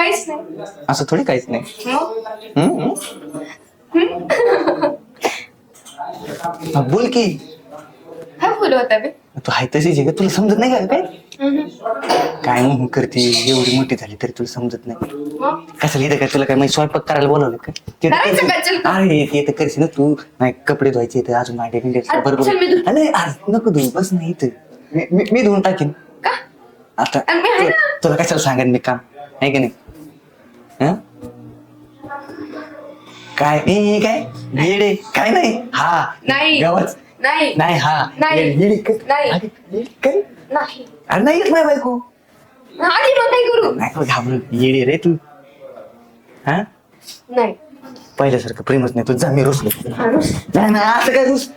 काहीच नाही. असं थोडी काहीच नाही. मग हम्म, हम्म. हा, बोल की. बोलू होता बे. तू आहे तशीच आहे का? तुला समजत नाही का काय? काय मग करते? एवढी मोठी झाली तरी तुला समजत नाही. मग कशाला इथं काय तुला काय माहिती? स्वयंपाक करायला बोलावलं का? ते तर करायचं करशील. का? चल. अरे ते तर करशील ना तू. नाही कपडे धुवायचे इथं अजून भांडे बिंडे अरे, बरोबर. चल मी धुतो. अरे अरे, नको धुऊ बस नाही इथं. मी- मी मी धुवून टाकीन. का? आता अरे, मी आहे तुला- ना. तुला कशाला सांगेन मी काम? आहे की नाही? हं? काय? ए, काय? येडे काय नाही? हा. नाही. गावात. नाही. नाही हा. नाही. ये- येडे कर. नाही. अरे, येडे कर. नाही. अरे नाही येत माझी बायको. आधी मग काय करू. नाही का घाबरू. येडे रे तू. हा? नाही. पहिल्यासारखं प्रेमच नाही. तू जा मी रुसलो. माणूस नाही ना असं काय रुस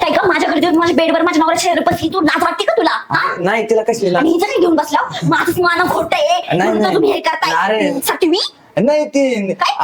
काय का माझ्या घरी माझ्या बेडवर माझ्या नवऱ्या शेअर बसली तू लाज वाटते का तुला? हा? नाही तिला कसली आणि लाज हिचं काय घेऊन बसला? माझंच माना खोट आहे. नाही, म्हणून तर नाही. तुम्ही हे अरे. करताय सटवी नाही ती काय?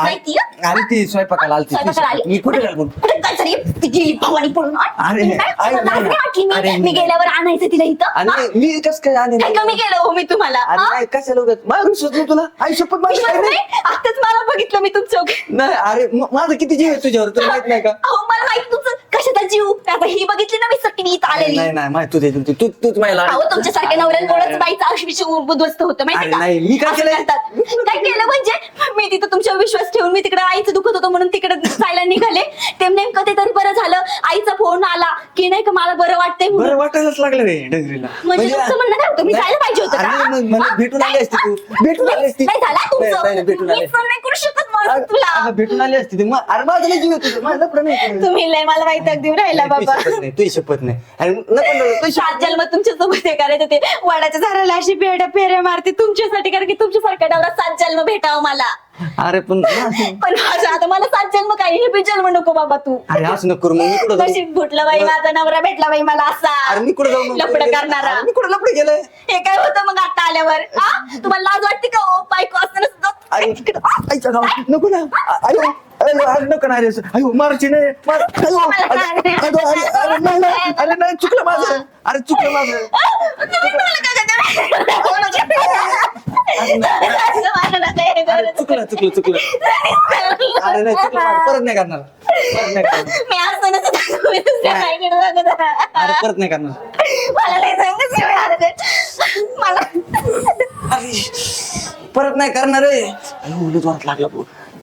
अरे ती? स्वयंपाकाला आलती आली? मी कुठे गेलो कुठे काय तरी? ती गेली भवानी पळून अरे, तिला काय? अरे, लाज नाही. नाही वाटली मी? अरे, मी गेल्यावर आणायचं तिला इथं? हा? आणि मी कस काय आले काय कमी केलं हो मी तुम्हाला? अरे हा? नाही कशाला उगाच? माझं सुचलं तुला? आई शपथ माझी विश्वास नाही नाही? आताच मला बघितलं मी तुमचं. नाही अरे म- माझं किती जीव आहे तुझ्यावर तुला माहीत नाही का? अहो मला माहीत तुमचं कशाचा जीव? आता ही बघितली ना मी इथं आलेली. नाही नाही माहीत तुझे तू तू तूच माझ्या अहो तुमच्यासारख्या नवऱ्यांमुळेच बाईचा आयुष्य उद्ध्वस्त होतं माहिती का? नाही, मी काय असं? करतात. काय केलं म्हणजे मी तिथं तुमच्यावर विश्वास ठेवून मी तिकडे आईचं दुखत होतं म्हणून तिकडे जायला निघाले. ते नेमकं ते तरी बरं झालं. आईचा फोन आला की नाही का मला बरं वाटतंय म्हणून. बरं वाटायलाच लागलं रे डगरीला. म्हणजे तुमचं म्हणणं काय होतं? मी जायला पाहिजे होतं का? अरे मग मला हा? भेटून आली असती तू. भेटून आली असती. नाही झाला नाही, तुमचं भेटून आली पण नाही करू शकत अगं- तुला. भेटून आली असती. ती. मग- अरे माझं नाही जीव केलं. तुम्ही लय मला माहिती देऊ राहिला बाबा. तुझी शपथ नाही. अरे नको नको, तुझी सात शपथ जन्म तुमच्यासोबत हे करायचं ते. वाडाच्या झाडाला अशी फेड्या फेऱ्या मारते तुमच्यासाठी कारण की तुमच्यासारख्या नवरा सात जन्म भेटावं मला. अरे पण पण माझा आता मला सात जन्म काय हे बी जन्म नको बाबा तू. अरे असं नको करू मग मी कुठं जाऊ? नशीब फुटलं बाई माझा नवरा भेटला बाई मला असा. अरे मी कुठं जाऊ मग? लपड करणारा. अरे मी कुठं लपड गेलंय हे काय होतं मग आता आल्यावर? हा? तुम्हाला लाज वाटते का? ओ बायको असताना सुद्धा? अरे आईच्या गावात नको ना. अरे अरे नको ना रे. अयो मारची नाही. मार. अयो अरे अरे, अरे, अरे नाही नाही. अरे नाही चुकलं माझं. अरे चुकलं माझं. तुम्ही मला करता? अरे चुकलं चुकलं चुकलं. अरे नाही चुकलं माझं. परत नाही करणार. परत नाही करणार. मी असताना सुद्धा तुम्ही दुसऱ्या बाईकडे बघत. अरे परत नाही करणार. मला लय सांगत नाही यार. मला अरे परत नाही करणार रे. अयो उलट वाट लागला भाऊ